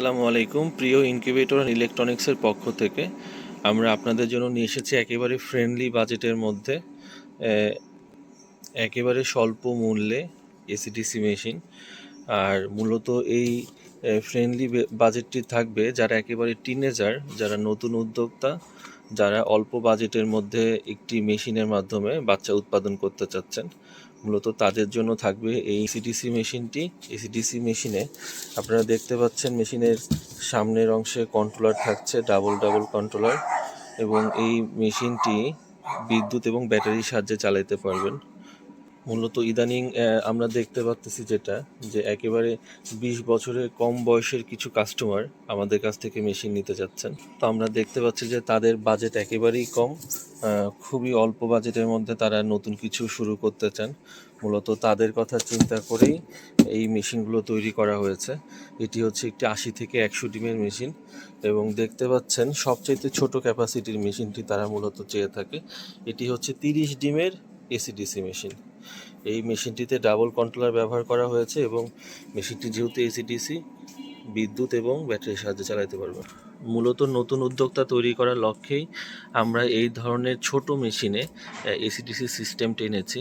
আসসালামু আলাইকুম। প্রিয় ইনকিউবেটর অ্যান্ড ইলেকট্রনিক্সের পক্ষ থেকে আমরা আপনাদের জন্য নিয়ে এসেছি একেবারে ফ্রেন্ডলি বাজেটের মধ্যে একেবারে স্বল্প মূল্যে এসিডিসি মেশিন আর মূলত এই ফ্রেন্ডলি বাজেটটি থাকবে যারা একেবারে টিনেজার যারা নতুন উদ্যোক্তা যারা অল্প বাজেটের মধ্যে একটি মেশিনের মাধ্যমে বাচ্চা উৎপাদন করতে চাচ্ছেন, মূলত তাদের জন্য থাকবে এই সিডিসি মেশিনটি। এসিডিসি মেশিনে আপনারা দেখতে পাচ্ছেন মেশিনের সামনের অংশে কন্ট্রোলার থাকছে ডাবল ডাবল কন্ট্রোলার এবং এই মেশিনটি বিদ্যুৎ এবং ব্যাটারির সাহায্যে চালাতে পারবেন। মূলত ইদানিং আমরা দেখতে পাচ্তেছি যেটা, যে একেবারে বিশ বছরের কম বয়সের কিছু কাস্টমার আমাদের কাছ থেকে মেশিন নিতে যাচ্ছেন। তো আমরা দেখতে পাচ্ছি যে তাদের বাজেট একেবারেই কম খুবই অল্প বাজেটের মধ্যে তারা নতুন কিছু শুরু করতে চান। মূলত তাদের কথা চিন্তা করেই এই মেশিনগুলো তৈরি করা হয়েছে। এটি হচ্ছে একটি আশি থেকে একশো ডিমের মেশিন এবং দেখতে পাচ্ছেন সবচাইতে ছোট ক্যাপাসিটির মেশিনটি তারা মূলত চেয়ে থাকে। এটি হচ্ছে তিরিশ ডিমের এসিডিসি মেশিন এই মেশিনটিতে ডাবল কন্ট্রোলার ব্যবহার করা হয়েছে এবং মেশিনটি যেহেতু এসিডিসি বিদ্যুৎ এবং ব্যাটারির সাহায্যে চালাতে পারবে। মূলত নতুন উদ্যোক্তা তৈরি করার লক্ষ্যেই আমরা এই ধরনের ছোট মেশিনে এসিডিসি সিস্টেমটা এনেছি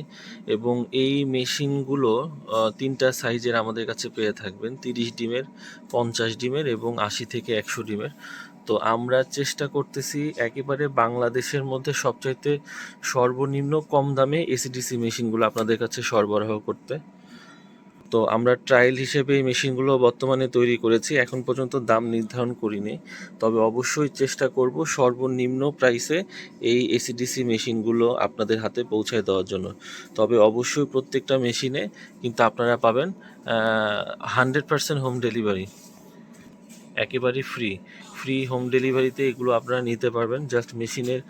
এবং এই মেশিনগুলো তিনটা সাইজের আমাদের কাছে পেয়ে থাকবেন। তিরিশ ডিমের, পঞ্চাশ ডিমের এবং আশি থেকে একশো ডিমের। তো আমরা চেষ্টা করতেছি একেবারে বাংলাদেশের মধ্যে সবচাইতে সর্বনিম্ন কম দামে এসিডিসি মেশিনগুলো আপনাদের কাছে সরবরাহ করতে। তো আমরা ট্রায়াল হিসেবে এই মেশিনগুলো বর্তমানে তৈরি করেছি, এখন পর্যন্ত দাম নির্ধারণ করিনি। তবে অবশ্যই চেষ্টা করব সর্বনিম্ন প্রাইসে এই এসিডিসি মেশিনগুলো আপনাদের হাতে পৌঁছায় দেওয়ার জন্য। তবে অবশ্যই প্রত্যেকটা মেশিনে কিন্তু আপনারা পাবেন হান্ড্রেড পার্সেন্ট হোম ডেলিভারি একেবারে ফ্রি ফ্রি হোম ডেলিভারিতে এগুলো আপনারা নিতে পারবেন। জাস্ট মেশিনের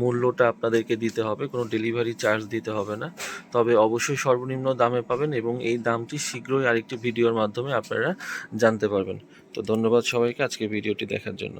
মূল্যটা আপনাদেরকে দিতে হবে। কোনো ডেলিভারি চার্জ দিতে হবে না। তবে অবশ্যই সর্বনিম্ন দামে পাবেন এবং এই দামটি শীঘ্রই আরেকটি ভিডিওর মাধ্যমে আপনারা জানতে পারবেন। তো ধন্যবাদ সবাইকে আজকে ভিডিওটি দেখার জন্য।